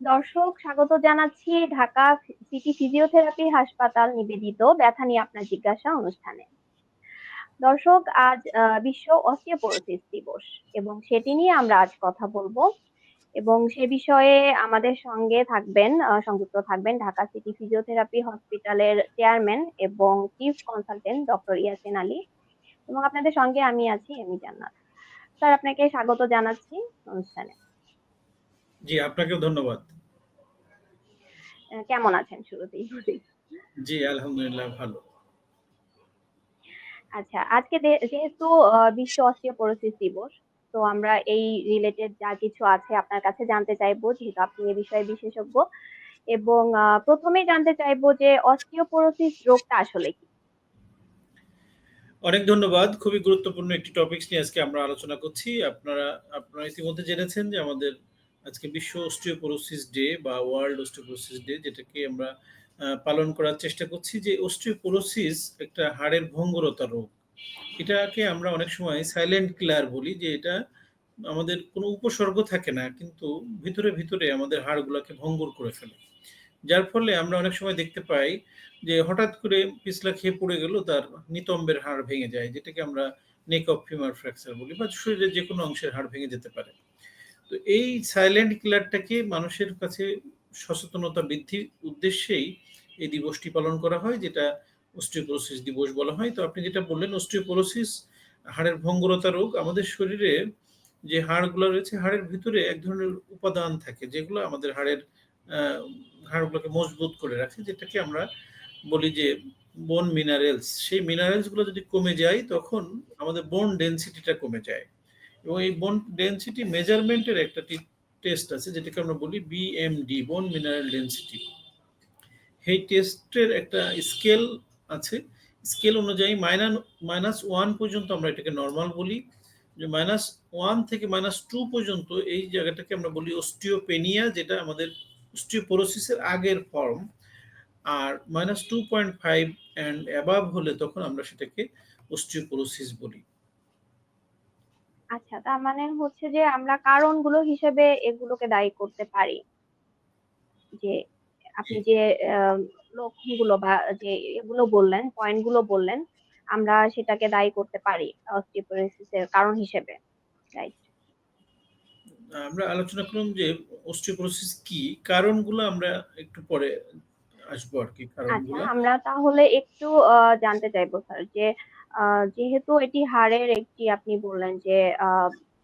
দর্শক, স্বাগত জানাচ্ছি ঢাকা সিটি ফিজিওথেরাপি হাসপাতাল নিবেদিত ব্যথা নিয়ে আপনার জিজ্ঞাসা অনুষ্ঠানে। দর্শক, আজ বিশ্ব অস্টিওপোরোসিস দিবস এবং সেটি নিয়ে আমরা আজ কথা বলব এবং সে বিষয়ে আমাদের সঙ্গে থাকবেন সংযুক্ত থাকবেন ঢাকা সিটি ফিজিওথেরাপি হসপিটালের চেয়ারম্যান এবং chief consultant doctor Yasin Ali এবং আপনাদের সঙ্গে আমি আছি এমি জান্নাত। স্যার, আপনাকে স্বাগত জানাচ্ছি অনুষ্ঠানে। জি আপনাকেও ধন্যবাদ। কেমন আছেন শুরুতেই? জি আলহামদুলিল্লাহ ভালো। আচ্ছা আজকে যেহেতু বিশ্ব অস্টিওপোরোসিস দিবস তো আমরা এই রিলেটেড যা কিছু আছে আপনার কাছে জানতে চাইব যেহেতু আপনি এই বিষয়ে বিশেষজ্ঞ এবং প্রথমেই জানতে চাইব যে অস্টিওপোরোসিস রোগটা আসলে কি? অনেক ধন্যবাদ খুবই গুরুত্বপূর্ণ একটি টপিকস নিয়ে আজকে আমরা আলোচনা করছি। আপনারা আপনারা ইতিমধ্যে জেনেছেন যে আমাদের আজকে বিশ্ব অস্ট্রিওপোরোসিস ডে বা ওয়ার্ল্ড অস্ট্রিওপোরোসিস ডে, যেটাকে আমরা পালন করার চেষ্টা করছি যে অস্ট্রিওপোরোসিস একটা হাড়ের ভঙ্গুরতা রোগ। এটাকে আমরা অনেক সময় সাইলেন্ট কিলার বলি যে এটা আমাদের কোনো উপসর্গ থাকে না, কিন্তু ভিতরে ভিতরে আমাদের হাড়গুলোকে ভঙ্গুর করে ফেলে। যার ফলে আমরা অনেক সময় দেখতে পাই যে হঠাৎ করে পিছলা খেয়ে পড়ে গেল, তার নিতম্বের হাড় ভেঙে যায়, যেটাকে আমরা নেক অফ ফিমার ফ্র্যাকচার বলি বা শরীরের যে কোনো অংশের হাড় ভেঙে যেতে পারে। তো এই সাইলেন্ট কিলারটাকে মানুষের কাছে সচেতনতা বৃদ্ধির উদ্দেশ্যেই এই দিবসটি পালন করা হয়, যেটা অস্ট্রিওপোরোসিস দিবস বলা হয়। তো আপনি যেটা বললেন অস্ট্রিওপোরোসিস হাড়ের ভঙ্গুরতা রোগ, আমাদের শরীরে যে হাড়গুলো রয়েছে, হাড়ের ভিতরে এক ধরনের উপাদান থাকে, যেগুলো আমাদের হাড়ের হাড়গুলোকে মজবুত করে রাখে, যেটাকে আমরা বলি যে বোন মিনারেলস সেই মিনারেলসগুলো যদি কমে যায়, তখন আমাদের বোন ডেন্সিটিটা কমে যায়। এবং এই বোন ডেন্সিটি মেজারমেন্টের একটা টেস্ট আছে, যেটাকে আমরা বলি বিএমডি বোন মিনারেল ডেন্সিটি এই টেস্টের একটা স্কেল আছে। স্কেল অনুযায়ী মাইনাস মাইনাস ওয়ান পর্যন্ত আমরা এটাকে নর্মাল বলি। যে মাইনাস ওয়ান থেকে মাইনাস টু পর্যন্ত এই জায়গাটাকে আমরা বলি অস্টিওপেনিয়া যেটা আমাদের অস্টিওপোরোসিসের আগের form R minus two point five and above হলে তখন আমরা সেটাকে অস্টিওপোরোসিস বলি। আচ্ছা তার মানে হচ্ছে যে আমরা কারণগুলো হিসেবে এগুলোকে দায়ী করতে পারি। যে আপনি যে লক্ষণগুলো বা যে এগুলো বললেন পয়েন্টগুলো বললেন আমরা সেটাকে দায়ী করতে পারি অস্টিওপোরোসিসের কারণ হিসেবে রাইট আমরা আলোচনা করলাম যে অস্টিওপোরোসিস কি কারণগুলো আমরা একটু পরে আসব আর কি আচ্ছা আমরা তাহলে একটু জানতে চাইব স্যার যে যেহেতু এটি হাড়ের একটি আপনি বললেন যে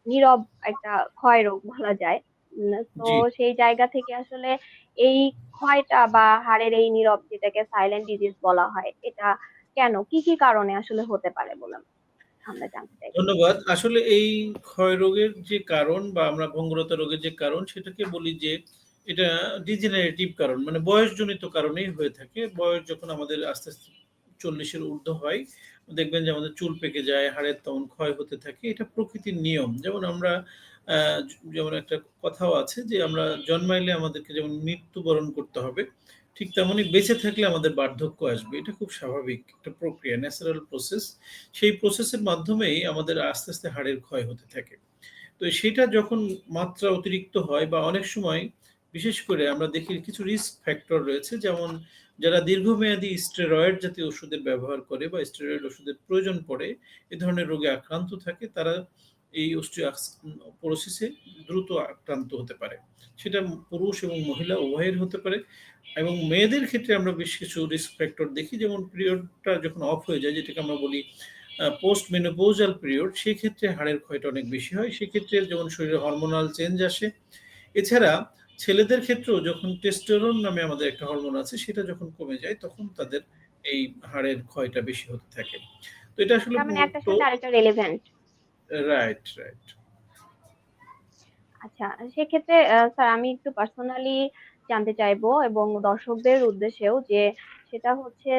নীরব একটা ক্ষয় রোগ বলা যায়। তো সেই জায়গা থেকে আসলে এই ক্ষয়টা বা হাড়ের এই নীরব যেটাকে সাইলেন্ট ডিজিজ বলা হয় এটা কেন? কি কি কারণে আসলে হতে পারে বলে আমরা জানতে চাই ধন্যবাদ। আসলে এই ক্ষয় রোগের যে কারণ বা আমরা ভঙ্গুরতা রোগের যে কারণ সেটাকে বলি যে এটা ডিজেনারেটিভ কারণ মানে বয়সজনিত কারণেই হয়ে থাকে। বয়স যখন আমাদের আস্তে আস্তে চল্লিশের ঊর্ধ্ব হয় দেখবেন যে আমাদের চুল পেকে যায়, হাড়ের তখন ক্ষয় হতে থাকে, এটা প্রকৃতির নিয়ম। যেমন আমরা যেমন একটা কথাও আছে যে আমরা জন্মাইলে আমাদেরকে যেমন মৃত্যুবরণ করতে হবে, ঠিক তেমনই বেঁচে থাকলে আমাদের বার্ধক্য আসবে। এটা খুব স্বাভাবিক একটা প্রক্রিয়া ন্যাচারাল প্রসেস সেই প্রসেসের মাধ্যমেই আমাদের আস্তে আস্তে হাড়ের ক্ষয় হতে থাকে। তো সেটা যখন মাত্রা অতিরিক্ত হয় বা অনেক সময়, বিশেষ করে আমরা দেখি কিছু রিস্ক ফ্যাক্টর রয়েছে, যেমন যারা দীর্ঘমেয়াদী স্টেরয়েড জাতীয় ওষুধের ব্যবহার করে বা স্টেরয়েড ওষুধের প্রয়োজন পড়ে, এ ধরনের রোগে আক্রান্ত থাকে, তারা এই অস্ট্রিওপোরোসিসে দ্রুত আক্রান্ত হতে পারে। সেটা পুরুষ এবং মহিলা উভয়ের হতে পারে এবং মেয়েদের ক্ষেত্রে আমরা বেশ কিছু রিস্ক ফ্যাক্টর দেখি। যেমন পিরিয়ডটা যখন অফ হয়ে যায়, যেটাকে আমরা বলি পোস্ট মেনোপোজাল পিরিয়ড সেই ক্ষেত্রে হাড়ের ক্ষয়টা অনেক বেশি হয়। সেক্ষেত্রে যেমন শরীরে হরমোনাল চেঞ্জ আসে। এছাড়া ছেলেদের ক্ষেত্রেও যখন টেস্টোরন নামে আমাদের একটা হরমোন আছে সেটা যখন কমে যায় তখন তাদের এই হাড়ের ক্ষয়টা বেশি হতে থাকে। তো এটা আসলে মানে রাইট রাইট আচ্ছা সেক্ষেত্রে স্যার আমি একটু পার্সোনালি জানতে চাইব এবং দর্শকদের উদ্দেশ্যেও যে সেটা হচ্ছে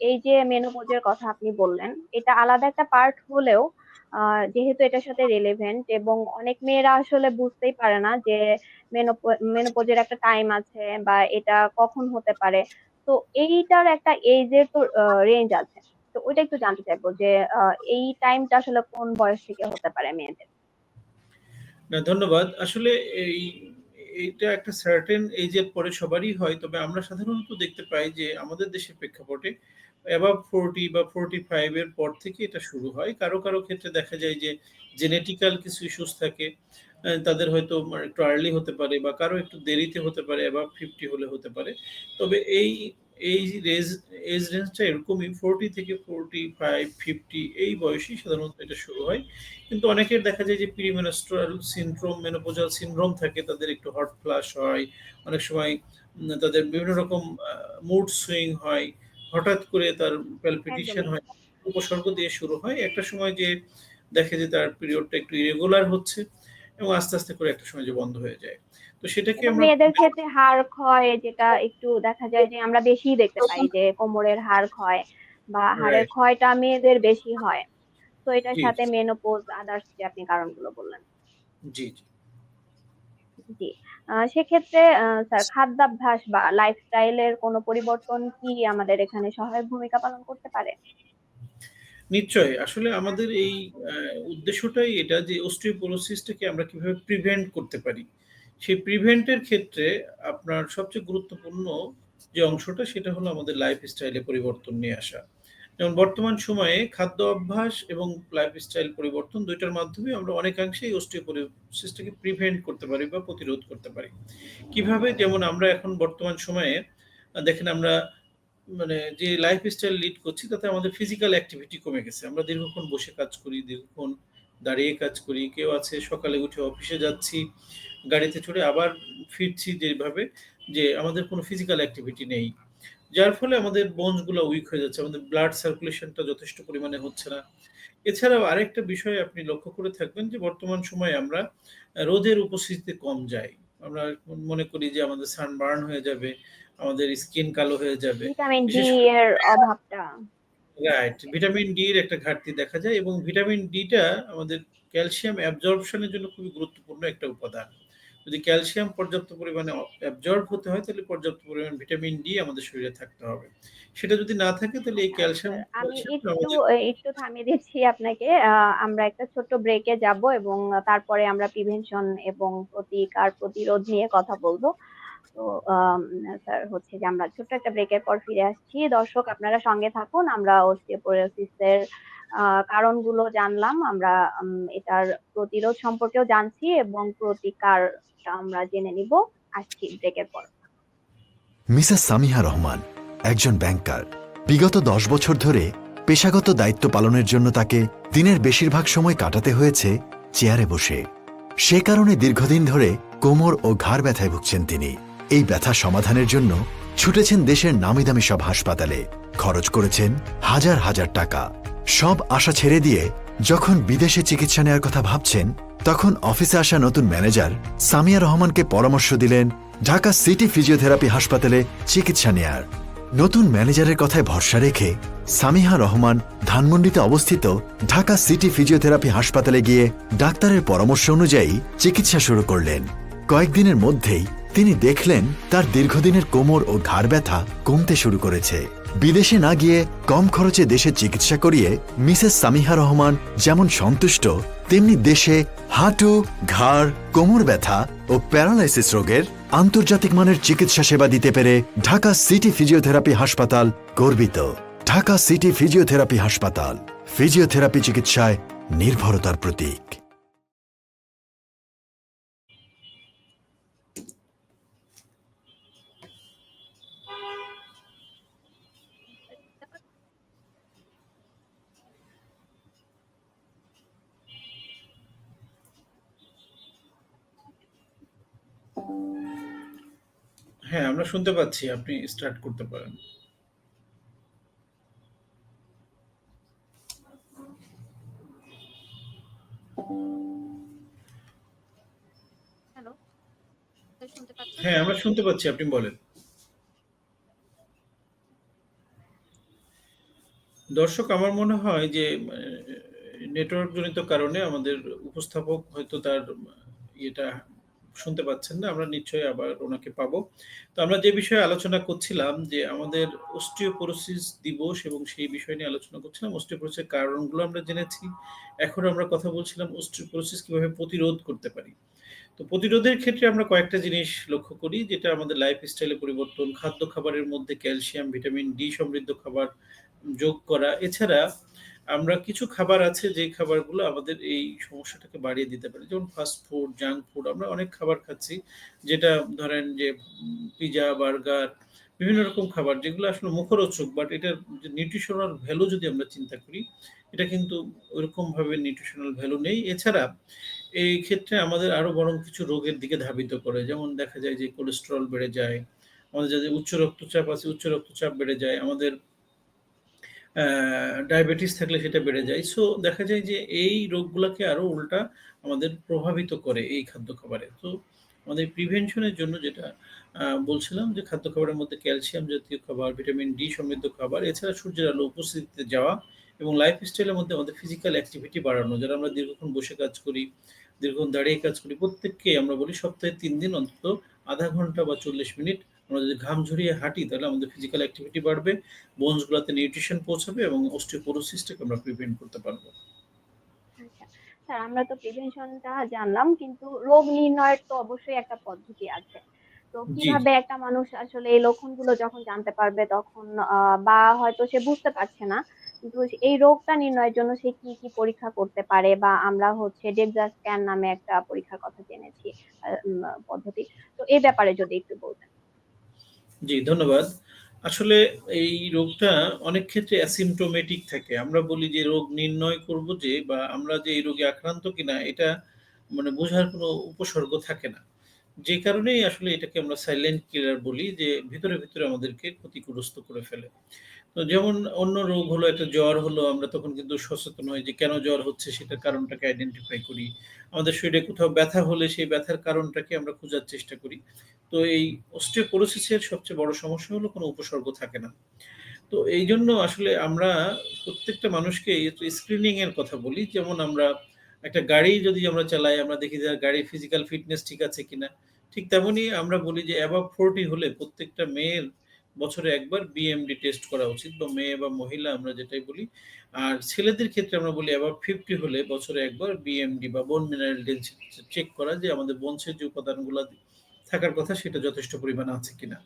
এই যে মেনোপজের কথা আপনি বললেন এটা আলাদা একটা পার্ট হলেও যেহেতু এটার সাথে রেলেভেন্ট এবং অনেক মেয়েরা আসলে বুঝতেই পারে না যে মেনোপোজের একটা টাইম আছে বা এটা কখন হতে পারে। তো এইটার একটা এজের তো রেঞ্জ আছে। তো ওইটা একটু জানতে চাইব যে এই টাইমটা আসলে কোন বয়স থেকে হতে পারে মেয়েদের? ধন্যবাদ। আসলে এই এইটা একটা সার্টেন এজের পরে সবারই হয়। তবে আমরা সাধারণত দেখতে পাই যে আমাদের দেশের প্রেক্ষাপটে অ্যাবাভ 40 বা 45 এর পর থেকে এটা শুরু হয়। কারও, কারও ক্ষেত্রে দেখা যায় যে জেনেটিক্যাল কিছু ইস্যুস থাকে। তাদের হয়তো একটু আর্লি হতে পারে বা কারও একটু দেরিতে হতে পারে, অ্যাবাভ 50 হলে হতে পারে। তবে এই এই এজ রেঞ্জটা এরকমই 40 থেকে 45, 50 এই বয়সেই সাধারণত এটা শুরু হয়। কিন্তু অনেকের দেখা যায় যে প্রিমেনস্ট্রুয়াল সিনড্রোম, মেনোপোজাল সিনড্রোম থাকে। তাদের একটু হট ফ্লাশ হয়। অনেক সময় তাদের বিভিন্ন রকম মুড সুইং হয়। হঠাৎ করে তার প্যালপিটেশন হয়। উপসর্গ দিয়ে শুরু হয়। একটা সময় যে দেখে যে তার পিরিয়ডটা একটু ইরেগুলার হচ্ছে এবং আস্তে, আস্তে করে একটা সময় যে বন্ধ হয়ে যায়। তো সেটাকে আমরা মেয়েদের ক্ষেত্রে হাড় ক্ষয় যেটা একটু দেখা যায় যে আমরা বেশিই দেখতে পাই যে কোমরের হাড় ক্ষয় বা হাড়ের ক্ষয়টা মেয়েদের বেশি হয়। তো এটার সাথে। মেনোপজ আদার্স যে আপনি কারণগুলো বললেন। জি, জি। জি। সেক্ষেত্রে স্যার খাদ্যাভ্যাস বা লাইফস্টাইল এর কোনো পরিবর্তন কি আমাদের এখানে সহায়ক ভূমিকা পালন করতে পারে? নিশ্চয়ই। আসলে আমাদের এই উদ্দেশ্যটাই এটা যে osteoporosis টাকে আমরা কীভাবে প্রিভেন্ট করতে পারি। সেই প্রিভেন্টের ক্ষেত্রে আপনার সবচেয়ে গুরুত্বপূর্ণ যে অংশটা সেটা হলো আমাদের লাইফস্টাইল পরিবর্তন নিয়ে আসা। যেমন বর্তমান সময়ে খাদ্য অভ্যাস এবং লাইফস্টাইল পরিবর্তন দুইটার মাধ্যমে আমরা অনেকাংশেই osteoporosis টাকে প্রিভেন্ট করতে পারি বা প্রতিরোধ করতে পারি। কীভাবে? যেমন আমরা এখন বর্তমান সময়ে দেখেন আমরা মানে যে লাইফস্টাইল লিড করছি তাতে আমাদের ফিজিক্যাল অ্যাক্টিভিটি কমে গেছে। আমরা দীর্ঘক্ষণ বসে কাজ করি, দীর্ঘক্ষণ দাঁড়িয়ে কাজ করি। কেউ আছে সকালে উঠে অফিসে যাচ্ছি, গাড়িতে চড়ে আবার ফিরছি যেভাবে যে আমাদের কোনো ফিজিক্যাল অ্যাক্টিভিটি নেই। যার ফলে আমাদের বোনস উইক হয়ে যাচ্ছে। আমাদের ব্লাড সার্কুলেশনটা যথেষ্ট পরিমাণে হচ্ছে না। এছাড়াও আরেকটা বিষয় আপনি লক্ষ্য করে থাকবেন যে বর্তমান সময়ে আমরা রোদের উপস্থিতিতে কম যাই। আমরা মনে করি যে আমাদের সানবার্ন হয়ে যাবে, আমাদের স্কিন কালো হয়ে যাবে। ভিটামিন ডি এর অভাবটা। রাইট। ভিটামিন ডি এর একটা ঘাটতি দেখা যায় এবং ভিটামিন ডি টা আমাদের ক্যালসিয়াম অ্যাবজর্পশন এর জন্য খুবই গুরুত্বপূর্ণ একটা উপাদান। যদি ক্যালসিয়াম পর্যাপ্ত পরিমাণে অ্যাবজর্ব হতে হয় তাহলে পর্যাপ্ত পরিমাণ ভিটামিন ডি আমাদের শরীরে থাকতে হবে। সেটা যদি না থাকে তাহলে এই আচ্ছা ক্যালসিয়াম আমি একটু একটু থামিয়ে দিচ্ছি আপনাকে। আমরা একটা ছোট্ট ব্রেকে যাব এবং তারপরে আমরা প্রিভেনশন এবং প্রতিকার প্রতিরোধ নিয়ে কথা বলব তো স্যার হচ্ছে যে আমরা ছোট্ট একটা ব্রেকের পর ফিরে আসছি। দর্শক আপনারা সঙ্গে থাকুন। আমরা osteoporosis এর কারণগুলো জানলাম। আমরা এটার প্রতিরোধ সম্পর্কেও জানছি এবং প্রতিকারটা আমরা জেনে নিব। আসছি ব্রেকের পর। মিসেস সামিহা রহমান, একজন ব্যাংকার বিগত দশ বছর ধরে পেশাগত দায়িত্ব পালনের জন্য তাকে দিনের বেশিরভাগ সময় কাটাতে হয়েছে চেয়ারে বসে সে কারণে দীর্ঘদিন ধরে কোমর ও ঘাড় ব্যথায় ভুগছেন তিনি এই ব্যথা সমাধানের জন্য ছুটেছেন দেশের নামিদামি সব হাসপাতালে খরচ করেছেন হাজার হাজার টাকা সব আশা ছেড়ে দিয়ে যখন বিদেশে চিকিৎসা নেওয়ার কথা ভাবছেন, তখন অফিসে আসা নতুন ম্যানেজার সামিয়া রহমানকে পরামর্শ দিলেন ঢাকা সিটি ফিজিওথেরাপি হাসপাতালে চিকিৎসা নেয়ার। নতুন ম্যানেজারের কথায় ভরসা রেখে সামিহা রহমান ধানমন্ডিতে অবস্থিত ঢাকা সিটি ফিজিওথেরাপি হাসপাতালে গিয়ে ডাক্তারের পরামর্শ অনুযায়ী চিকিৎসা শুরু করলেন। কয়েকদিনের মধ্যেই তিনি দেখলেন তার দীর্ঘদিনের কোমর ও ঘাড় ব্যথা কমতে শুরু করেছে। বিদেশে না গিয়ে কম খরচে দেশে চিকিৎসা করিয়ে মিসেস সামিহা রহমান যেমন সন্তুষ্ট, তেমনি দেশে হাঁটু, ঘাড়, কোমর ব্যথা ও প্যারালাইসিস রোগের আন্তর্জাতিক মানের চিকিৎসা সেবা দিতে পেরে ঢাকা সিটি ফিজিওথেরাপি হাসপাতাল গর্বিত। ঢাকা সিটি ফিজিওথেরাপি হাসপাতাল, ফিজিওথেরাপি চিকিৎসায় নির্ভরতার প্রতীক। হ্যাঁ, আমরা শুনতে পাচ্ছি। আপনি স্টার্ট করতে পারেন। হ্যাঁ, আমরা শুনতে পাচ্ছি। আপনি বলেন। দর্শক আমার মনে হয় যে নেটওয়ার্ক জনিত কারণে আমাদের উপস্থাপক হয়তো তার ইয়েটা শুনতে পাচ্ছেন না। আমরা নিশ্চয়ই আবার ওনাকে পাবো। তো আমরা যে বিষয়ে আলোচনা করছিলাম যে আমাদের osteoporosis দিবস এবং সেই বিষয় নিয়ে আলোচনা করছিলাম। এর কারণগুলো আমরা জেনেছি। এখন আমরা কথা বলছিলাম osteoporosis কীভাবে প্রতিরোধ করতে পারি। তো প্রতিরোধের ক্ষেত্রে আমরা কয়েকটা জিনিস লক্ষ্য করি যেটা আমাদের লাইফ স্টাইলে পরিবর্তন, খাদ্য খাবারের মধ্যে ক্যালসিয়াম, ভিটামিন ডি সমৃদ্ধ খাবার যোগ করা। এছাড়া আমরা কিছু খাবার আছে যে খাবারগুলো আমাদের এই সমস্যাটাকে বাড়িয়ে দিতে পারে। যেমন ফাস্ট ফুড, জাঙ্ক ফুড আমরা অনেক খাবার খাচ্ছি যেটা ধরেন যে পিজ্জা, বার্গার বিভিন্ন রকম খাবার যেগুলো আসলে মুখরোচক বাট এটার যে নিউট্রিশনাল ভ্যালু যদি আমরা চিন্তা করি, এটা কিন্তু ওইরকমভাবে নিউট্রিশনাল ভ্যালু নেই। এছাড়া এই ক্ষেত্রে আমাদের আরও বরং কিছু রোগের দিকে ধাবিত করে। যেমন দেখা যায় যে কোলেস্টেরল বেড়ে যায়। আমাদের যাদের উচ্চ রক্তচাপ আছে, উচ্চ রক্তচাপ বেড়ে যায়। আমাদের ডায়াবেটিস থাকলে সেটা বেড়ে যায়। সো দেখা যায় যে এই রোগগুলোকে আরও উল্টা আমাদের প্রভাবিত করে এই খাদ্য খাবারে। তো আমাদের প্রিভেনশনের জন্য যেটা বলছিলাম যে খাদ্য খাবারের মধ্যে ক্যালসিয়াম জাতীয় খাবার, ভিটামিন ডি সমৃদ্ধ খাবার, এছাড়া সূর্যের আলো উপস্থিতিতে যাওয়া এবং লাইফ স্টাইলের মধ্যে আমাদের ফিজিক্যাল অ্যাক্টিভিটি বাড়ানো। যারা আমরা দীর্ঘক্ষণ বসে কাজ করি, দীর্ঘক্ষণ দাঁড়িয়ে কাজ করি, প্রত্যেককেই আমরা বলি সপ্তাহে তিন দিন অন্তত আধা ঘণ্টা বা ৪০ মিনিট আমরা যদি ঘাম ঝরিয়ে হাঁটি তাহলে আমাদের ফিজিক্যাল অ্যাক্টিভিটি বাড়বে, বোনস গুলাতে নিউট্রিশন পৌঁছাবে এবং অস্টিওপোরোসিস টাকে আমরা প্রিভেন্ট করতে পারব। আচ্ছা। স্যার আমরা তো প্রিভেনশনটা জানলাম কিন্তু রোগ নির্ণয়ের তো অবশ্যই একটা পদ্ধতি আছে। তো। কীভাবে একটা মানুষ আসলে এই লক্ষণগুলো যখন জানতে পারবে তখন বা হয়তো সে বুঝতে পারছে না। কিন্তু এই রোগটা নির্ণয়ের জন্য সে কি, কি পরীক্ষা করতে পারে বা আমরা হচ্ছে ডেক্সা স্ক্যান নামে একটা পরীক্ষার কথা জেনেছি পদ্ধতি। তো এই ব্যাপারে যদি একটু বলতেন। জি, ধন্যবাদ। আসলে এই রোগটা অনেক ক্ষেত্রে অ্যাসিম্পটোমেটিক থাকে। আমরা বলি যে রোগ নির্ণয় করব যে বা আমরা যে এই রোগে আক্রান্ত কিনা এটা মানে বোঝার কোনো উপসর্গ থাকে না। যে কারণেই আসলে এটাকে আমরা সাইলেন্ট কিলার বলি যে ভিতরে, ভিতরে আমাদেরকে ক্ষতিগ্রস্ত করে ফেলে। তো যেমন অন্য রোগ হলো একটা জ্বর হলো আমরা তখন কিন্তু সচেতন হই যে কেন জ্বর হচ্ছে সেটার কারণটাকে আইডেন্টিফাই করি। আমাদের শরীরে কোথাও ব্যথা হলে সেই ব্যথার কারণটাকে আমরা খোঁজার চেষ্টা করি। তো এই অস্টিওপোরোসিস এর সবচেয়ে বড় সমস্যা হলো কোনো উপসর্গ থাকে না। তো এই জন্য আসলে আমরা প্রত্যেকটা মানুষকে স্ক্রিনিং এর কথা বলি। যেমন আমরা একটা গাড়ি যদি আমরা চালাই আমরা দেখি যে গাড়ির ফিজিক্যাল ফিটনেস ঠিক আছে কিনা। ঠিক তেমনই আমরা বলি যে অ্যাবভ 40 হলে প্রত্যেকটা মেয়ের বছরে একবার বিএমডি টেস্ট করা উচিত বা মেয়ে বা মহিলা আমরা যেটাই বলি। আর ছেলেদের ক্ষেত্রে আমরা বলি অ্যাবভ 50 হলে বছরে একবার বিএমডি বা বোন মিনারেল ডেনসিটি চেক করা যে আমাদের বোনসের যে উপাদানগুলা থাকার কথা সেটা যথেষ্ট পরিমাণে আছে কিনা।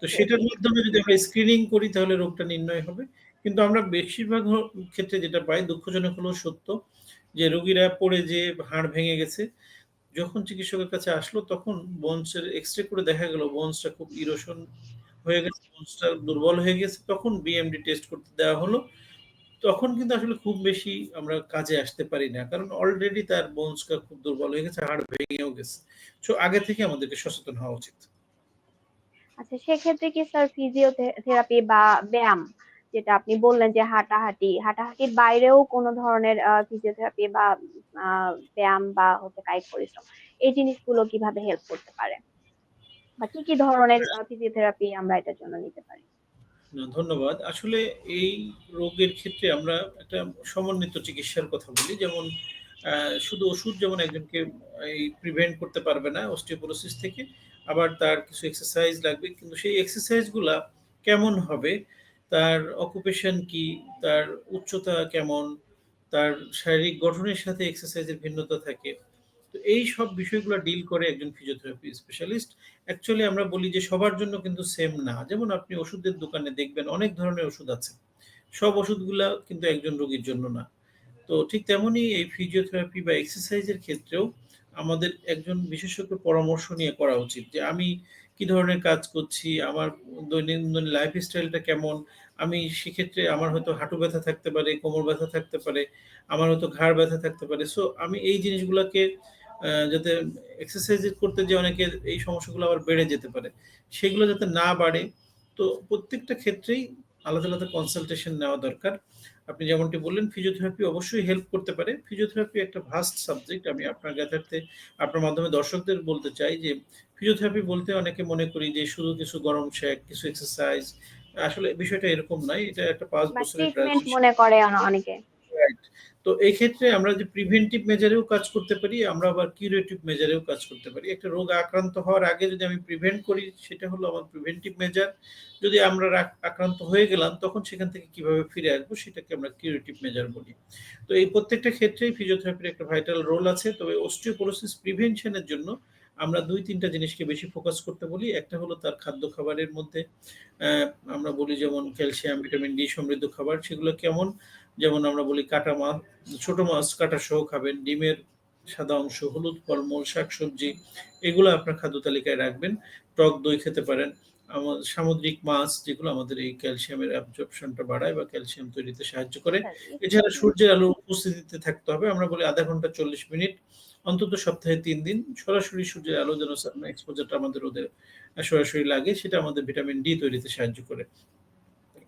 তো সেটার মাধ্যমে যদি আমরা স্ক্রিনিং করি তাহলে রোগটা নির্ণয় হবে। কিন্তু আমরা বেশিরভাগ ক্ষেত্রে যেটা পাই দুঃখজনক হলেও সত্য যে রোগীরা পড়ে যেয়ে হাড় ভেঙে গেছে। যখন চিকিৎসকের কাছে আসলো তখন বোনস এর এক্স-রে করে দেখা গেল বোনসটা খুব ইরোশন হয়ে গেছে, বোনসটা দুর্বল হয়ে গেছে। তখন বিএমডি টেস্ট করতে দেওয়া হলো। তখন কিন্তু আসলে খুব বেশি আমরা কাজে আসতে পারি না। কারণ অলরেডি তার বোনসটা খুব দুর্বল হয়ে গেছে, হাড় ভেঙেও গেছে। সো আগে থেকে আমাদেরকে সচেতন হওয়া উচিত। আচ্ছা সেক্ষেত্রে কি স্যার ফিজিওথে থেরাপি বা ব্যায়াম যেটা আপনি বললেন যে হাঁটাহাঁটি, হাঁটাহাঁটির বাইরেও কোনো ধরনের ফিজিওথেরাপি বা ব্যায়াম বা হচ্ছে কায়িক পরিশ্রম এই জিনিসগুলো কীভাবে হেল্প করতে পারে? বা কি, কি ধরনের ফিজিওথেরাপি আমরা এটার জন্য নিতে পারি? ধন্যবাদ। আসলে এই রোগের ক্ষেত্রে আমরা একটা সমন্বিত চিকিৎসার কথা বলি। যেমন শুধু ওষুধ যেমন একজনকে এই প্রিভেন্ট করতে পারবে না অস্টিওপোরোসিস থেকে। আবার তার কিছু এক্সারসাইজ লাগবে। কিন্তু সেই এক্সারসাইজগুলা কেমন হবে, তার অকুপেশন কি, তার উচ্চতা কেমন, তার শারীরিক গঠনের সাথে এক্সারসাইজের ভিন্নতা থাকে। তো এই সব বিষয়গুলা ডিল করে একজন ফিজিওথেরাপি স্পেশালিস্ট। অ্যাকচুয়ালি আমরা বলি যে সবার জন্য কিন্তু সেম না। যেমন আপনি ওষুধের দোকানে দেখবেন অনেক ধরনের ওষুধ আছে। সব ওষুধগুলা কিন্তু একজন রোগীর জন্য না। তো ঠিক তেমনই এই ফিজিওথেরাপি বা এক্সারসাইজের ক্ষেত্রেও আমাদের একজন বিশেষজ্ঞের পরামর্শ নিয়ে করা উচিত। যে আমি কি ধরনের কাজ করছি, আমার দৈনন্দিন লাইফ স্টাইলটা কেমন, আমি সেক্ষেত্রে আমার হয়তো হাঁটু ব্যথা থাকতে পারে, কোমর ব্যথা থাকতে পারে, আমার হয়তো ঘাড় ব্যথা থাকতে পারে। সো আমি এই জিনিসগুলোকে যাতে এক্সারসাইজ করতে যে অনেকে এই সমস্যাগুলো আবার বেড়ে যেতে পারে। সেগুলো যাতে না বাড়ে তো প্রত্যেকটা ক্ষেত্রেই আলাদা, আলাদা কনসালটেশন নেওয়া দরকার। আপনি যেমনটি বললেন ফিজিওথেরাপি অবশ্যই হেল্প করতে পারে। ফিজিওথেরাপি একটা ভাস্ট সাবজেক্ট। আমি আপনার জ্ঞাতার্থে আপনার মাধ্যমে দর্শকদের বলতে চাই যে ফিজিওথেরাপি বলতে অনেকে মনে করি যে শুধু কিছু গরম শেক কিছু এক্সারসাইজ। আসলে বিষয়টা এরকম নাই এটা একটা পাঁচ বছরের ট্রিটমেন্ট মনে করে অনেকে। তো এই ক্ষেত্রে আমরা যে প্রিভেন্টিভ মেজারেও কাজ করতে পারি, আমরা আবার কিউরেটিভ মেজারেও কাজ করতে পারি। একটা রোগ আক্রান্ত হওয়ার আগে যদি আমি প্রিভেন্ট করি সেটা হলো আমার প্রিভেন্টিভ মেজার। যদি আমরা আক্রান্ত হয়ে গেলাম তখন সেখান থেকে কীভাবে ফিরে আসব সেটাকে আমরা কিউরেটিভ মেজার বলি। তো এই প্রত্যেকটা ক্ষেত্রেই ফিজিওথেরাপির একটা ভাইটাল রোল আছে। তবে অস্টিওপোরোসিস প্রিভেনশন এর জন্য আমরা দুই তিনটা জিনিসকে বেশি ফোকাস করতে বলি। একটা হলো তার খাদ্য খাবারের মধ্যে আমরা বলি যেমন ক্যালসিয়াম, ভিটামিন ডি সমৃদ্ধ খাবার সেগুলো কেমন? যেমন আমরা বলি কাটা মাছ, ছোট মাছ কাটা সহ খাবেন, ডিমের সাদা অংশ, হলুদ ফলমূল, শাকসবজি এগুলো আপনার খাদ্য তালিকায় রাখবেন। টক দই খেতে পারেন। সামুদ্রিক মাছ যেগুলো আমাদের এই ক্যালসিয়ামের অ্যাবজর্পশনটা বাড়ায় বা ক্যালসিয়াম তৈরিতে সাহায্য করে। এছাড়া সূর্যের আলোর উপস্থিতিতে থাকতে হবে। আমরা বলি আধা ঘণ্টা ৪০ মিনিট অন্তত সপ্তাহে তিন দিন সরাসরি সূর্যের আলো যেন এক্সপোজারটা আমাদের ওদের সরাসরি লাগে সেটা আমাদের ভিটামিন ডি তৈরিতে সাহায্য করে।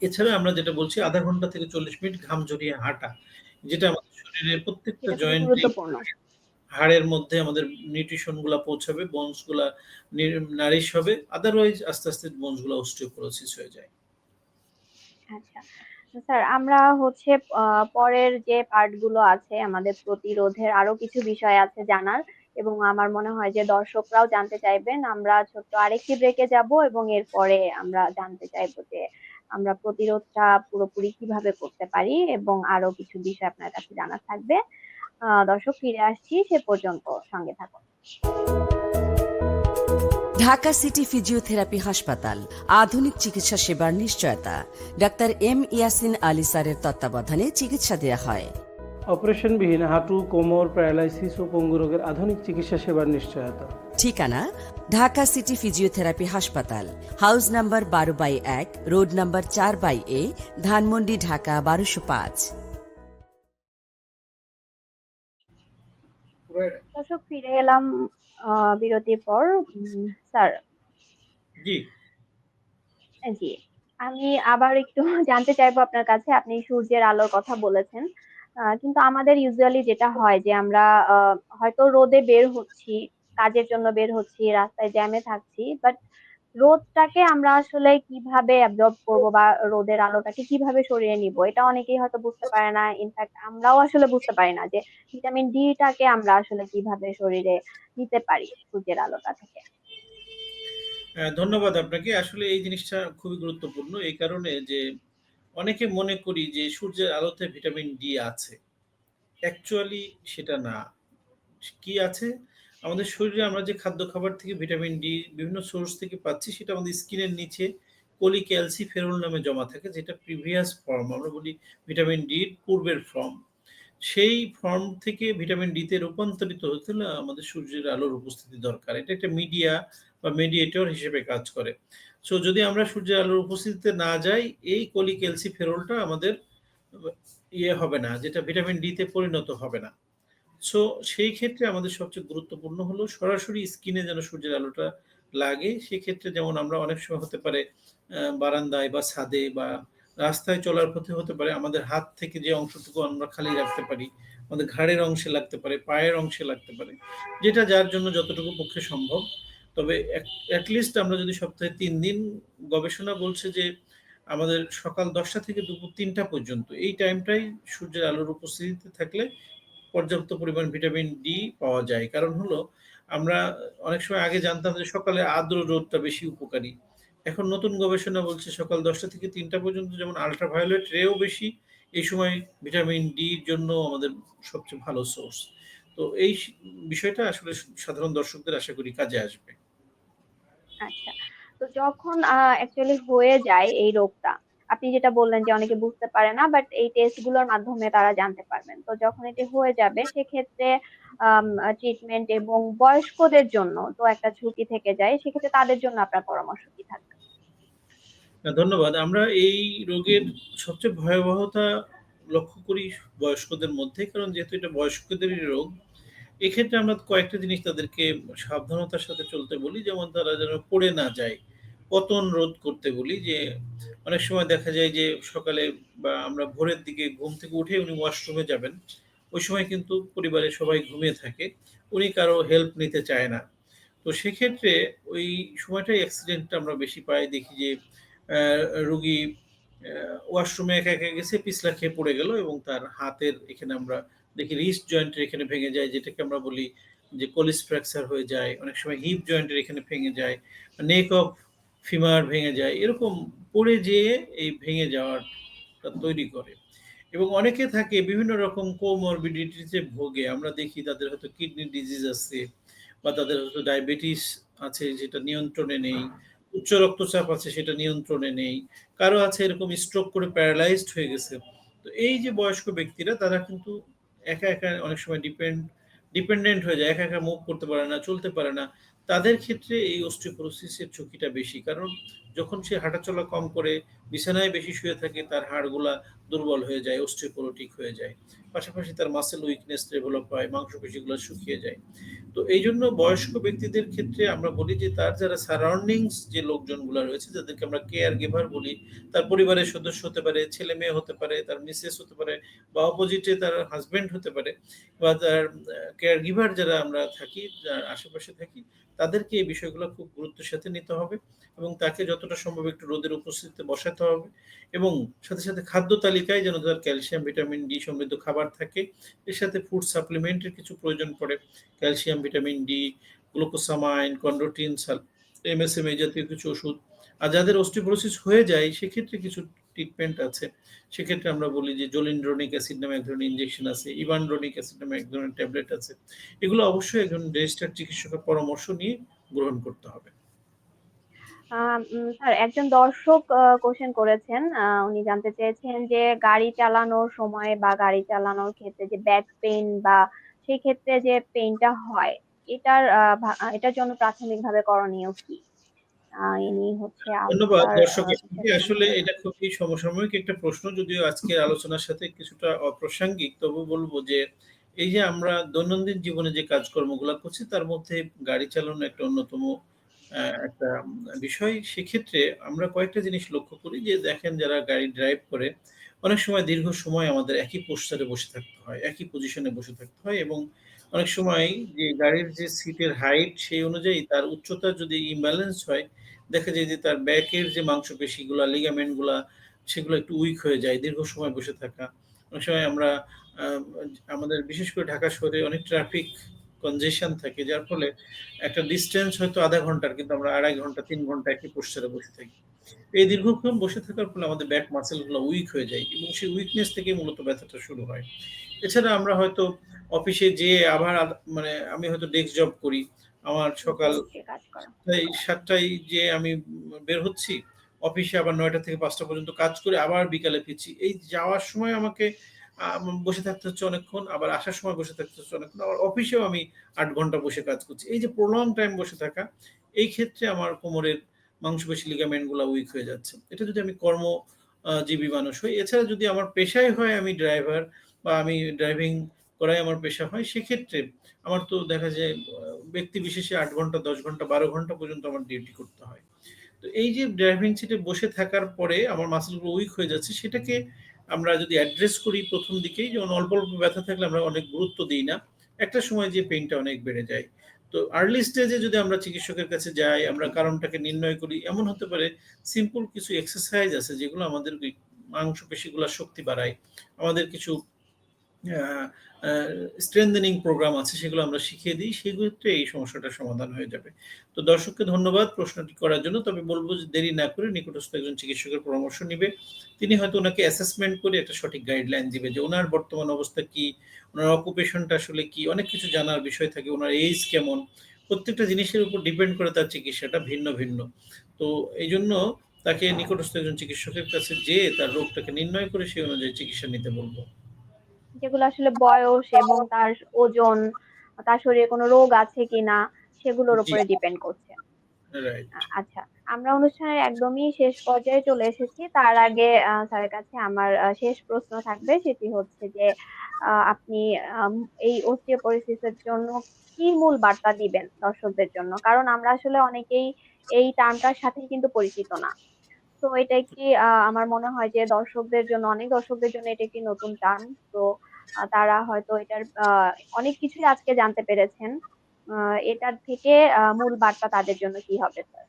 এছাড়া আমরা যেটা বলছি ০.৫ ঘণ্টা থেকে ৪০ মিনিট ঘাম ঝরিয়ে হাঁটা। যেটা আমাদের শরীরের প্রত্যেকটা জয়েন্টে হাড়ের মধ্যে আমাদের নিউট্রিশনগুলা পৌঁছাবে, বোনসগুলা নারিশ হবে। আদারওয়াইজ আস্তে, আস্তে বোনসগুলা অস্টিওপোরোসিস হয়ে যায়। আচ্ছা। স্যার আমরা হচ্ছে পরের যে পার্টগুলো আছে আমাদের প্রতিরোধের আরও কিছু বিষয় আছে জানার এবং আমার মনে হয় যে দর্শকরাও জানতে চাইবেন। আমরা ছোট্ট আরেকটি ব্রেকে যাব এবং এরপরে আমরা জানতে চাইব যে আমরা প্রতিরোধটা পুরোপুরি কীভাবে করতে পারি এবং আরও কিছু বিষয় আপনার কাছে জানার থাকবে। দর্শক ফিরে আসছি সে পর্যন্ত সঙ্গে থাকুন। ঢাকা সিটি ফিজিওথেরাপি হাসপাতাল আধুনিক চিকিৎসা সেবার নিশ্চয়তা ডাক্তার এম ইয়াসিন আলী স্যারের তত্ত্বাবধানে চিকিৎসা দেয়া হয় অপারেশনবিহীন হাঁটু কোমর প্যারালাইসিস ও পঙ্গু রোগের আধুনিক চিকিৎসা সেবার নিশ্চয়তা ঠিকানা ঢাকা সিটি ফিজিওথেরাপি হাসপাতাল হাউস নাম্বার বারো বাই এক রোড নাম্বার চার বাই এ ধানমন্ডি ঢাকা বারোশো পাঁচ দর্শক ফিরে এলাম বিরতির পর। স্যার জি। জি। আমি আবার একটু জানতে চাইব আপনার কাছে। আপনি সূর্যের আলোর কথা বলেছেন। কিন্তু আমাদের ইউজুয়ালি যেটা হয় যে আমরা হয়তো রোদে বের হচ্ছি, কাজের জন্য বের হচ্ছি, রাস্তায় জ্যামে থাকছি। বাট রোদটাকে আমরা আসলে কীভাবে অ্যাবজর্ব করব বা রোদের আলোটাকে কীভাবে সরিয়ে নিবো? এটা অনেকেই হয়তো বুঝতে পারে না। ইনফেক্ট আমরাও আসলে বুঝতে পারি না যে ভিটামিন ডি টাকে আমরা আসলে কীভাবে শরীরে নিতে পারি সূর্যের আলোটা থেকে। ধন্যবাদ আপনাকে। আসলে এই জিনিসটা খুবই গুরুত্বপূর্ণ। এই কারণে যে অনেকে মনে করি যে সূর্যের আলোতে ভিটামিন ডি আছে। অ্যাকচুয়ালি সেটা না। কি আছে? আমাদের শরীরে আমরা যে খাদ্য খাবার থেকে ভিটামিন ডি বিভিন্ন সোর্স থেকে পাচ্ছি সেটা আমাদের স্কিনের নিচে কোলিক্যালসিফেরল নামে জমা থাকে যেটা প্রিভিয়াস ফর্ম। আমরা বলি ভিটামিন ডির পূর্বের ফর্ম। সেই ফর্ম থেকে ভিটামিন ডিতে রূপান্তরিত হতে হলে আমাদের সূর্যের আলোর উপস্থিতি দরকার। এটা একটা মিডিয়া বা মেডিয়েটর হিসেবে কাজ করে। সো যদি আমরা সূর্যের আলোর উপস্থিতিতে না যাই এই কোলিক্যালসিফেরলটা আমাদের ইয়ে হবে না, যেটা ভিটামিন ডিতে পরিণত হবে না। সো সেই ক্ষেত্রে আমাদের সবচেয়ে গুরুত্বপূর্ণ হলো সরাসরি স্কিনে যেন সূর্যের আলোটা লাগে। সেক্ষেত্রে যেমন আমরা অনেক সময় হতে পারে বারান্দায় বা ছাদে বা রাস্তায় চলার পথে হতে পারে আমাদের হাত থেকে যে অংশটুকু আমরা খালি রাখতে পারি, আমাদের ঘাড়ের অংশে লাগতে পারে, পায়ের অংশে লাগতে পারে। যেটা যার জন্য যতটুকু পক্ষে সম্ভব। তবে এট এট লিস্ট আমরা যদি সপ্তাহে তিন দিন গবেষণা বলছে যে আমাদের সকাল দশটা থেকে দুপুর তিনটা পর্যন্ত এই টাইমটাই সূর্যের আলোর উপস্থিতিতে থাকলে পর্যাপ্ত পরিমাণ ভিটামিন ডি পাওয়া যায়। কারণ হলো আমরা অনেক সময় আগে জানতাম যে সকালে আর্দ্র রোদটা বেশি উপকারী। এখন নতুন গবেষণা বলছে সকাল দশটা থেকে তিনটা পর্যন্ত যেমন আল্ট্রাভায়োলেট রে ও বেশি, এই সময় ভিটামিন ডির জন্য আমাদের সবচেয়ে ভালো সোর্স। তো এই বিষয়টা আসলে সাধারণ দর্শকদের আশা করি কাজে আসবে। আচ্ছা। তো যখন অ্যাকচুয়ালি হয়ে যায় এই রোগটা, আপনি যেটা বললেন যে অনেকে বুঝতে পারে না বাট এই টেস্টগুলোর মাধ্যমে তারা জানতে পারবেন। তো যখন এটি হয়ে যাবে সেক্ষেত্রে ট্রিটমেন্ট এবং বয়স্কদের জন্য তো একটা ঝুঁকি থেকে যায়। সেক্ষেত্রে তাদের জন্য আপনার পরামর্শ কি থাকবে? ধন্যবাদ। আমরা এই রোগের সবচেয়ে ভয়াবহতা লক্ষ্য করি বয়স্কদের মধ্যে। কারণ যেহেতু এটা বয়স্কদেরই রোগ, এক্ষেত্রে আমরা কয়েকটা জিনিস তাদেরকে সাবধানতার সাথে চলতে বলি। যেমন তারা যেন পড়ে না যায়। পতন রোধ করতে বলি যে, অনেক সময় দেখা যায় যে সকালে বা আমরা ভোরের দিকে ঘুম থেকে উঠে উনি ওয়াশরুমে যাবেন। ওই সময় কিন্তু পরিবারের সবাই ঘুমিয়ে থাকে। উনি কারও হেল্প নিতে চায় না। তো সেক্ষেত্রে ওই সময়টাই অ্যাক্সিডেন্টটা আমরা বেশি পাই। দেখি যে রুগী ওয়াশরুমে একা একা গেছে, পিছলা খেয়ে পড়ে গেল এবং তার হাতের এখানে আমরা দেখি রিস্ট জয়েন্টের এখানে ভেঙে যায়, যেটাকে আমরা বলি যে কলিস ফ্র্যাকচার হয়ে যায় অনেক সময় হিপ জয়েন্টের এখানে ভেঙে যায় নেক অফ ফিমার ভেঙে যায়, এরকম পড়ে যেয়ে এই ভেঙে যাওয়ারটা তৈরি করে। এবং অনেকে থাকে বিভিন্ন রকম কোমরবিডিটিতে ভোগে। আমরা দেখি তাদের হয়তো কিডনি ডিজিজ আছে বা তাদের হয়তো ডায়াবেটিস আছে যেটা নিয়ন্ত্রণে নেই, উচ্চ রক্তচাপ আছে সেটা নিয়ন্ত্রণে নেই, কারও আছে এরকম স্ট্রোক করে প্যারালাইজড হয়ে গেছে। তো এই যে বয়স্ক ব্যক্তিরা, তারা কিন্তু একা একা অনেক সময় ডিপেন্ড ডিপেন্ডেন্ট হয়ে যায়, একা একা মুভ করতে পারে না, চলতে পারে না। তাদের ক্ষেত্রে এই অস্টিওপোরোসিসের ঝুঁকিটা বেশি। কারণ যখন সে হাঁটাচলা কম করে, বিছানায় বেশি শুয়ে থাকে, তার হাড়গুলা দুর্বল হয়ে যায় অস্টিওপোরোটিক হয়ে যায়। পাশাপাশি তার মাসেল উইকনেস ডেভেলপ হয়, মাংসপেশিগুলো শুকিয়ে যায়। তো এই জন্য বয়স্ক ব্যক্তিদের ক্ষেত্রে আমরা বলি যে, তার যারা সারাউন্ডিংস যে লোকজনগুলো রয়েছে, যাদেরকে আমরা কেয়ার গিভার বলি, তার পরিবারের সদস্য হতে পারে, ছেলে মেয়ে হতে পারে, তার মিসেস হতে পারে, বা অপোজিটে তার হাজবেন্ড হতে পারে, বা তার কেয়ার গিভার যারা আমরা থাকি, যার আশেপাশে থাকি, তাদেরকে এই বিষয়গুলো খুব গুরুত্বের সাথে নিতে হবে এবং তাকে যতটা সম্ভব একটু রোদের উপস্থিতিতে বসাতে হবে এবং সাথে সাথে খাদ্য তালিকায় যেন তার ক্যালসিয়াম, ভিটামিন ডি সমৃদ্ধ খাবার থাকে। এর সাথে ফুড সাপ্লিমেন্টের কিছু প্রয়োজন পড়ে। Calcium, vitamin D, glucosamine chondroitin MSM এই জাতীয় কিছু ওষুধ। আর যাদের অস্টিপোরোসিস হয়ে যায়, সেক্ষেত্রে কিছু ট্রিটমেন্ট আছে। সেক্ষেত্রে আমরা বলি যে জোলিন্ড্রোনিক অ্যাসিড নামে এক ধরনের ইঞ্জেকশন আছে ইভানড্রোনিক অ্যাসিড নামে এক ধরনের ট্যাবলেট আছে। এগুলো অবশ্যই একজন রেজিস্টার্ড চিকিৎসকের পরামর্শ নিয়ে গ্রহণ করতে হবে। স্যার একজন দর্শক কোশ্চেন করেছেন। উনি জানতে চেয়েছেন যে গাড়ি চালানোর সময় বা গাড়ি চালানোর ক্ষেত্রে যে ব্যাক পেইন বা সেই ক্ষেত্রে যে পেইনটা হয় এটার এটার জন্য প্রাথমিকভাবে করণীয় কি? আহ, ইনি হচ্ছে ধন্যবাদ দর্শক আসলে এটা খুবই সমসাময়িক একটা প্রশ্ন যদিও আজকের আলোচনার সাথে কিছুটা অপ্রাসঙ্গিক। তবু বলব যে এই যে আমরা দৈনন্দিন জীবনে যে কাজকর্মগুলো করছি তার মধ্যে গাড়ি চালানো একটা অন্যতম একটা বিষয়, সেক্ষেত্রে আমরা কয়েকটা জিনিস লক্ষ্য করি যে, দেখেন যারা গাড়ি ড্রাইভ করে, অনেক সময় দীর্ঘ সময় আমাদের একই পোস্টারে বসে থাকতে হয়, একই পজিশনে বসে থাকতে হয় এবং অনেক সময় যে গাড়ির যে সিটের হাইট সেই অনুযায়ী তার উচ্চতা যদি ইমব্যালেন্স হয়, দেখা যায় যে তার ব্যাকের যে মাংসপেশিগুলা লিগামেন্টগুলা সেগুলো একটু উইক হয়ে যায় দীর্ঘ সময় বসে থাকা। অনেক সময় আমরা আমাদের, বিশেষ করে ঢাকা শহরে অনেক ট্রাফিক কনজেশন থাকে যার ফলে একটা ডিস্টেন্স হয়তো আধা ঘণ্টার কিন্তু আমরা আড়াই ঘণ্টা তিন ঘণ্টা একই পোস্টারে বসে থাকি। এই দীর্ঘক্ষণ বসে থাকার ফলে আমাদের ব্যাক মাসেলগুলো উইক হয়ে যায় এবং সেই উইকনেস থেকে মূলত ব্যথাটা শুরু হয়। এছাড়া আমরা হয়তো অফিসে যেয়ে আবার মানে আমি হয়তো ডেস্ক জব করি আমার সকাল যে সাতটায় যে আমি বের হচ্ছি অফিসে আবার নয়টা থেকে পাঁচটা পর্যন্ত কাজ করে আবার বিকালে ফিরছি। এই যাওয়ার সময় আমাকে বসে থাকতে হচ্ছে অনেকক্ষণ, আবার আসার সময় বসে থাকতে হচ্ছে অনেকক্ষণ, আবার অফিসেও আমি আট ঘণ্টা বসে কাজ করছি। এই যে প্রলং টাইম বসে থাকা, এই ক্ষেত্রে আমার কোমরের মাংসপেশি লিগামেন্টগুলা উইক হয়ে যাচ্ছে। এটা যদি আমি কর্ম জীবী মানুষ হই, এছাড়া যদি আমার পেশায় হয় আমি ড্রাইভার বা আমি ড্রাইভিং করাই আমার পেশা হয়, সেক্ষেত্রে আমার তো দেখা যায় ব্যক্তি বিশেষে আট ঘণ্টা, দশ ঘণ্টা, বারো ঘণ্টা পর্যন্ত আমার ডিউটি করতে হয়। তো এই যে ড্রাইভিং সিটে বসে থাকার পরে আমার মাসেলগুলো উইক হয়ে যাচ্ছে, সেটাকে আমরা যদি অ্যাড্রেস করি প্রথম দিকেই, যেমন অল্প অল্প ব্যথা থাকলে আমরা অনেক গুরুত্ব দিই না। একটা সময় যে পেইনটা অনেক বেড়ে যায়। তো আর্লি স্টেজে যদি আমরা চিকিৎসকের কাছে যাই, আমরা কারণটাকে নির্ণয় করি, এমন হতে পারে সিম্পল কিছু এক্সারসাইজ আছে যেগুলো আমাদের মাংসপেশিগুলোর শক্তি বাড়ায়। আমাদের কিছু স্ট্রেন্থেনিং প্রোগ্রাম আছে, সেগুলো আমরা শিখিয়ে দিই সেক্ষেত্রে এই সমস্যাটার সমাধান হয়ে যাবে। তো দর্শককে ধন্যবাদ প্রশ্নটি করার জন্য, তবে বলব যে দেরি না করে নিকটস্থ একজন চিকিৎসকের পরামর্শ নিবে। তিনি হয়তো ওনাকে অ্যাসেসমেন্ট করে একটা সঠিক গাইডলাইন দিবে যে ওনার বর্তমান অবস্থা কি, ওনার অকুপেশনটা আসলে কি, অনেক কিছু জানার বিষয় থাকে, ওনার এজ কেমন। প্রত্যেকটা জিনিসের উপর ডিপেন্ড করে তার চিকিৎসাটা ভিন্ন ভিন্ন। তো এই জন্য তাকে নিকটস্থ একজন চিকিৎসকের কাছে যেয়ে তার রোগটাকে নির্ণয় করে সেই অনুযায়ী চিকিৎসা নিতে বলব। যেগুলো আসলে বয়স এবং তার ওজন তার শরীরে কোনো রোগ আছে কিনা সেগুলোর উপরে ডিপেন্ড করছে। আচ্ছা আমরা অনুষ্ঠানের একদমই শেষ পর্যায়ে চলে এসেছি। তার আগে স্যারের কাছে আমার শেষ প্রশ্ন থাকবে সেটি হচ্ছে যে আপনি এই অস্টিওপোরোসিসের জন্য কি মূল বার্তা দিবেন দর্শকদের জন্য? কারণ আমরা আসলে অনেকেই এই টার্মটার সাথে কিন্তু পরিচিত না। তো এটা একটি আহ, আমার মনে হয় যে দর্শকদের জন্য অনেক দর্শকদের জন্য এটা একটি নতুন টার্ম। তো তারা হয়তো এটার অনেক কিছুই আজকে জানতে পেরেছেন। এটার থেকে মূল বার্তা তাদের জন্য কি হবে, স্যার?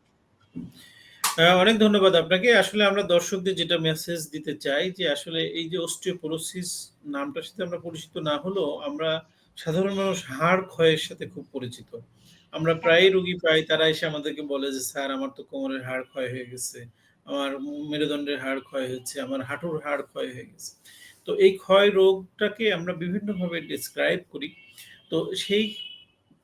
অনেক ধন্যবাদ আপনাকে। আসলে আমরা দর্শকদের যেটা মেসেজ দিতে চাই, যে আসলে এই যে অস্টিওপোরোসিস নামটার সাথে আমরা পরিচিত না হলেও আমরা সাধারণ মানুষ হাড় ক্ষয়ের সাথে খুব পরিচিত। আমরা প্রায় রোগী পাই, তারা এসে আমাদেরকে বলে যে, স্যার, আমার তো কোমরের হাড় ক্ষয় হয়ে গেছে, আমার মেরুদণ্ডের হাড় ক্ষয় হয়েছে, আমার হাঁটুর হাড় ক্ষয় হয়ে গেছে। তো এই ক্ষয় রোগটাকে আমরা বিভিন্নভাবে ডিসক্রাইব করি। তো সেই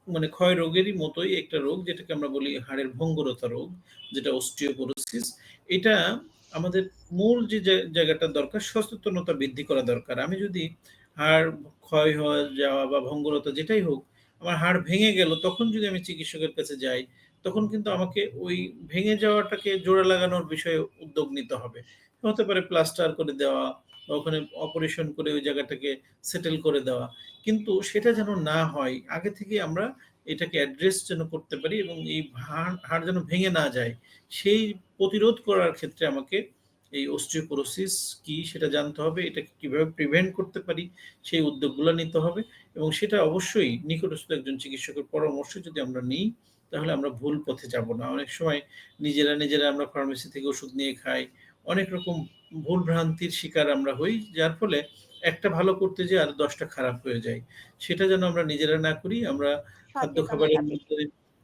মানে ক্ষয় রোগেরই মতোই একটা রোগ যেটাকে আমরা বলি হাড়ের ভঙ্গুরতা রোগ, যেটা অস্টিওপোরোসিস এটা আমাদের মূল যে জায়- জায়গাটা দরকার, সচেতনতা বৃদ্ধি করা দরকার। আমি যদি হাড় ক্ষয় হয়ে যাওয়া বা ভঙ্গুরতা যেটাই হোক, আমার হাড় ভেঙে গেল, তখন যদি আমি চিকিৎসকের কাছে যাই, তখন কিন্তু আমাকে ওই ভেঙে যাওয়াটাকে জোড়া লাগানোর বিষয়ে উদ্যোগ নিতে হবে। হতে পারে প্লাস্টার করে দেওয়া বা ওখানে অপারেশন করে ওই জায়গাটাকে সেটেল করে দেওয়া। কিন্তু সেটা যেন না হয়, আগে থেকে আমরা এটাকে অ্যাড্রেস যেন করতে পারি এবং এই হাড় যেন ভেঙে না যায়, সেই প্রতিরোধ করার ক্ষেত্রে আমাকে এই অস্টিওপোরোসিস কি সেটা জানতে হবে এটাকে কীভাবে প্রিভেন্ট করতে পারি, সেই উদ্যোগগুলো নিতে হবে এবং সেটা অবশ্যই নিকটস্থ একজন চিকিৎসকের পরামর্শ যদি আমরা নিই, তাহলে আমরা ভুল পথে যাব না। অনেক সময় নিজেরা নিজেরা আমরা ফার্মেসি থেকে ওষুধ নিয়ে খাই অনেক রকম ভুল ভ্রান্তির শিকার আমরা হই যার ফলে একটা ভালো করতে যে আর দশটা খারাপ হয়ে যায়। সেটা যেন আমরা নিজেরা না করি আমরা খাদ্য খাবারের মধ্যে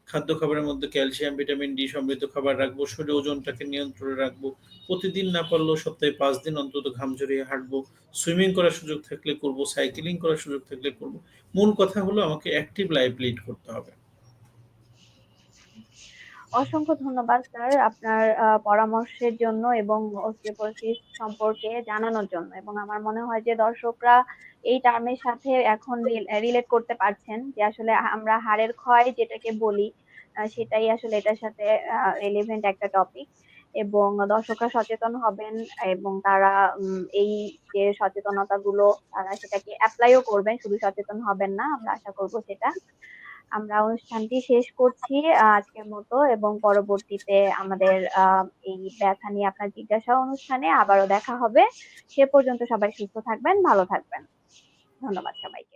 খাদ্য খাবারের মধ্যে ক্যালসিয়াম ভিটামিন ডি সমৃদ্ধ খাবার রাখব শরীর ওজনটাকে নিয়ন্ত্রণে রাখব প্রতিদিন না পারলেও সপ্তাহে পাঁচ দিন অন্তত ঘাম ঝরিয়ে হাঁটবো সুইমিং করার সুযোগ থাকলে করব সাইকেলিং করার সুযোগ থাকলে করব। মূল কথা হলো আমাকে অ্যাক্টিভ লাইফ লিড করতে হবে। অসংখ্য ধন্যবাদ, স্যার, আপনার পরামর্শের জন্য এবং অস্টিওপোরোসিস সম্পর্কে জানানোর জন্য। এবং আমার মনে হয় যে দর্শকরা এই টার্মের সাথে এখন রিলেট করতে পারছেন যে আসলে আমরা হাড়ের ক্ষয় যেটাকে বলি সেটাই আসলে এটার সাথে রিলেভেন্ট একটা টপিক এবং দর্শকরা সচেতন হবেন এবং তারা এই যে সচেতনতা গুলো তারা সেটাকে অ্যাপ্লাইও করবেন, শুধু সচেতন হবেন না, আমরা আশা করব সেটা। আমরা অনুষ্ঠানটি শেষ করছি আজকের মতো এবং পরবর্তীতে আমাদের এই ব্যথা নিয়ে আপনার জিজ্ঞাসা অনুষ্ঠানে আবারও দেখা হবে। সে পর্যন্ত সবাই সুস্থ থাকবেন, ভালো থাকবেন। ধন্যবাদ সবাইকে।